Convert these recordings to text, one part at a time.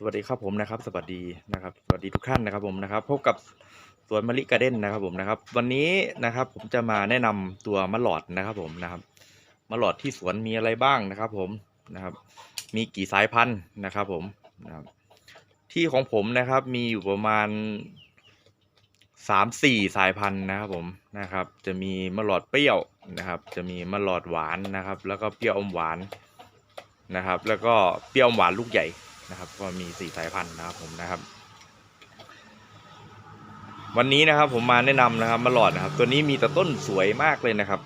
สวัสดีครับผมนะครับ สวัสดีนะครับ สวัสดีทุกท่านนะครับผมนะครับ พบกับสวนมะลิกาเด้นนะครับผมนะครับ วันนี้นะครับผมจะมาแนะนำตัวมะหลอดนะครับผมนะครับมะหลอดที่สวนมีอะไรบ้างนะครับ ผมนะครับ มีกี่สายพันธุ์นะครับ ผมนะครับ ที่ของผมนะครับ มีอยู่ประมาณสามสี่สายพันธุ์นะครับผมนะครับ จะมีมะหลอดเปรี้ยวนะครับ จะมีมะหลอดหวานนะครับ แล้วก็เปรี้ยวอมหวานนะครับ แล้วก็เปรี้ยวอมหวานลูกใหญ่ นะครับ ก็มีสี่สายพันธุ์นะครับผมนะครับ วันนี้นะครับผมมาแนะนำนะครับมะหลอดนะครับ ตัวนี้มีแต่ต้นสวยมากเลยนะครับ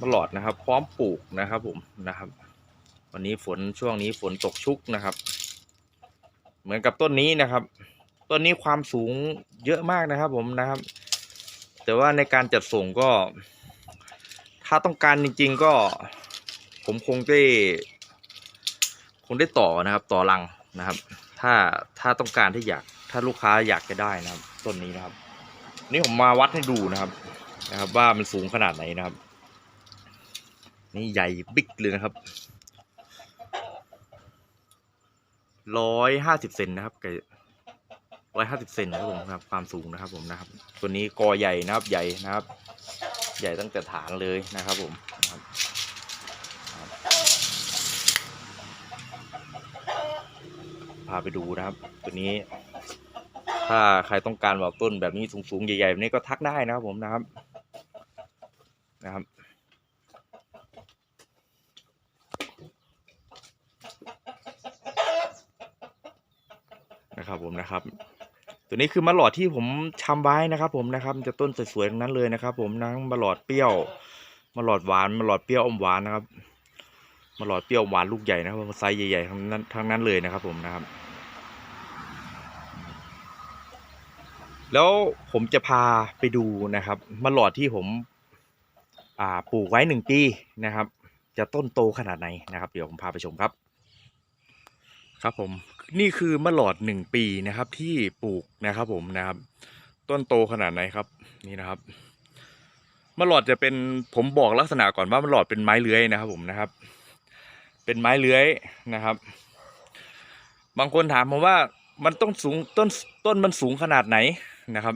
มะหลอดนะครับ พร้อมปลูกนะครับ ผมนะครับ วันนี้ฝนช่วงนี้ฝนตกชุกนะครับ เหมือนกับต้นนี้นะครับต้นนี้ความสูงเยอะมากนะครับ ผมนะครับ แต่ว่าในการจัดส่งก็ ถ้าต้องการจริง ๆ ก็ ผมคงได้คงได้ต่อนะครับ ต่อรัง นะครับ ถ้าถ้าต้องการที่อยากถ้าลูกค้าอยากจะได้นะครับต้นนี้นะครับ นี่ผมมาวัดให้ดูนะครับ นะครับ ว่ามันสูงขนาดไหนนะครับ นี่ใหญ่บิ๊กเลยนะครับร้อยห้าสิบเซนนะครับร้อยห้าสิบเซนนะครับผมครับความสูงนะครับผมนะครับ ตัวนี้กอใหญ่นะครับใหญ่นะครับ ใหญ่ตั้งแต่ฐานเลยนะครับผมนะครับ พาไปดูนะครับ ตัวนี้ ถ้าใครต้องการแบบต้นแบบนี้สูงๆใหญ่ๆแบบนี้ก็ทักได้นะครับผมนะครับ นะครับนะครับผมนะครับ ตัวนี้คือมะหลอดที่ผมชำไว้นะครับ ผมนะครับจะต้นสวยๆทั้งนั้นเลยนะครับ ผมทั้งมะหลอดเปรี้ยวมะหลอดหวานมะหลอดเปรี้ยวอมหวานนะครับ มะหลอดเปรี้ยวหวานลูกใหญ่นะครับไซส์ใหญ่ๆทั้งนั้นทั้งนั้นเลยนะครับ ผมนะครับ แล้วผมจะพาไปดูนะครับมะหลอดที่ผมอ่าปลูกไว้หนึ่งปีนะครับ จะต้นโตขนาดไหนนะครับ เดี๋ยวผมพาไปชมครับ ครับผมนี่คือมะหลอดหนึ่งปีนะครับ ที่ปลูกนะครับ ผมนะครับ ต้นโตขนาดไหนครับ นี่นะครับมะหลอดจะเป็นผมบอกลักษณะก่อนว่ามะหลอดเป็นไม้เลื้อยนะครับ ผมนะครับ เป็นไม้เลื้อยนะครับ บางคนถามผมว่ามันต้องสูงต้นต้นมันสูงขนาดไหนนะครับ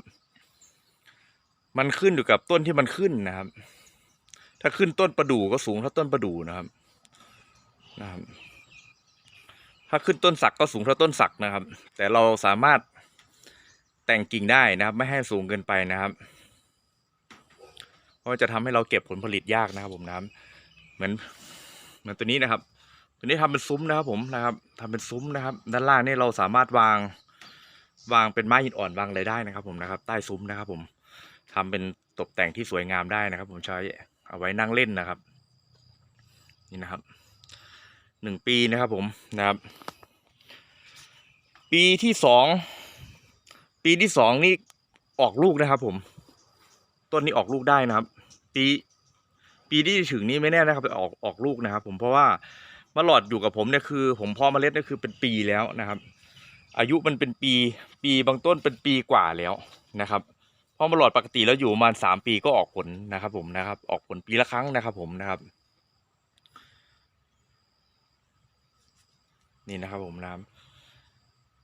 มันขึ้นอยู่กับต้นที่มันขึ้นนะครับ ถ้าขึ้นต้นประดู่ก็สูงเท่าต้นประดู่นะครับนะครับ ถ้าขึ้นต้นสักก็สูงเท่าต้นสักนะครับ แต่เราสามารถแต่งกิ่งได้นะครับ ไม่ให้สูงเกินไปนะครับ เพราะจะทำให้เราเก็บผลผลิตยากนะครับผมนะครับ เหมือนเหมือนตัวนี้นะครับ ตัวนี้ทำเป็นซุ้มนะครับผมนะครับทำเป็นซุ้มนะครับ ด้านล่างนี่เราสามารถวางวางเป็นไม้หินอ่อนวางอะไรได้นะครับ ผมนะครับ ใต้ซุ้มนะครับ ผมทำเป็นตกแต่งที่สวยงามได้นะครับ ผมใช้เอาไว้นั่งเล่นนะครับ นี่นะครับหนึ่งปีนะครับ ผมนะครับ ปีที่สองปีที่สองนี่ออกลูกนะครับ ผมต้นนี้ออกลูกได้นะครับ ปี ปีที่ถึงนี่ไม่แน่นะครับจะออกออกลูกนะครับ ผมเพราะว่า มะหลอดอยู่กับผมเนี่ยคือ ผมเพาะเมล็ดนี่คือเป็นปีแล้วนะครับ อายุมันเป็นปีปีบางต้นเป็นปีกว่าแล้วนะครับเพราะมะหลอดปกติแล้วอยู่ประมาณสามปีก็ออกผลนะครับ ผมนะครับ ออกผลปีละครั้งนะครับ ผมนะครับ นี่นะครับ ผมนะครับ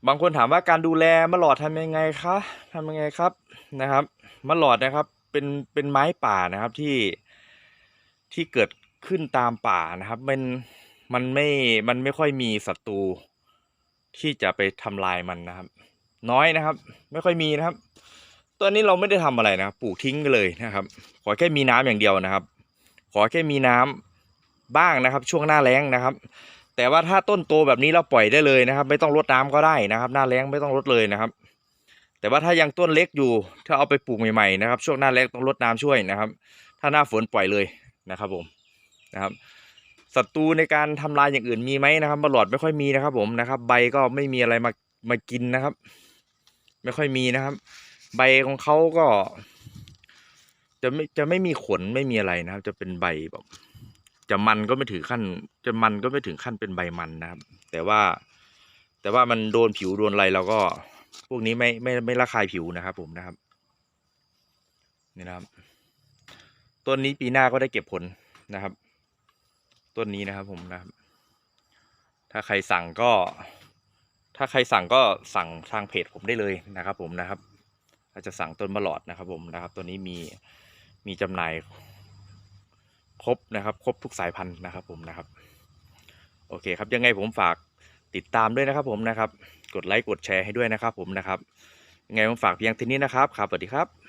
บางคนถามว่าการดูแลมะหลอดทำยังไงคะทำยังไงครับนะครับมะหลอดนะครับ เป็นเป็นไม้ป่านะครับที่ที่เกิดขึ้นตามป่านะครับมัน มันไม่มันไม่ค่อยมีศัตรูที่จะไปทำลายมันนะครับ น้อยนะครับ ไม่ค่อยมีนะครับตัวนี้เราไม่ได้ทำอะไรนะรปลูกทิ้งไปเลยนะครับ ขอแค่มีน้ำอย่างเดียวนะครับ ขอแค่มีน้ำบ้างนะครับ ช่วงหน้าแล้งนะครับ แต่ว่าถ้าต้นโตแบบนี้เราปล่อยได้เลยนะครับ ไม่ต้องรดน้ำก็ได้นะครับ หน้าแล้งไม่ต้องรดเลยนะครับ แต่ว่าถ้ายังต้นเล็กอยู่ ถ้าเอาไปปลูกใหม่ๆนะครับ ช่วงหน้าแล้งต้องรดน้ำช่วยนะครับ ถ้าหน้าฝนปล่อยเลยนะครับผมนะครับ ศัตรูในการทำลายอย่างอื่นมีไหมนะครับบลอดไม่ค่อยมีนะครับ ผมนะครับ ใบก็ไม่มีอะไรมามากินนะครับ ไม่ค่อยมีนะครับ ใบของเขาก็ จะไม่จะไม่มีขนไม่มีอะไรนะครับ จะเป็นใบแบบจะมันก็ไม่ถึงขั้น จะมันก็ไม่ถึงขั้นเป็นใบมันนะครับ แต่ว่า แต่ว่ามันโดนผิวโดนอะไรเราก็ พวกนี้ไม่ไม่ไม่ระคายผิวนะครับ ผมนะครับนี่นะครับต้นนี้ปีหน้าก็ได้เก็บผลนะครับ ต้นนี้นะครับผมนะครับ ถ้าใครสั่งก็ ถ้าใครสั่งก็สั่งทางเพจผมได้เลยนะครับผมนะครับถ้าจะสั่งต้นมะหลอดนะครับผมนะครับ ตัวนี้มีมีจำหน่ายครบนะครับ ครบทุกสายพันธุ์นะครับผมนะครับ โอเคครับยังไงผมฝากติดตามด้วยนะครับผมนะครับ กดไลค์กดแชร์ให้ด้วยนะครับผมนะครับ ยังไงผมฝากเพียงเท่านี้นะครับครับสวัสดีครับ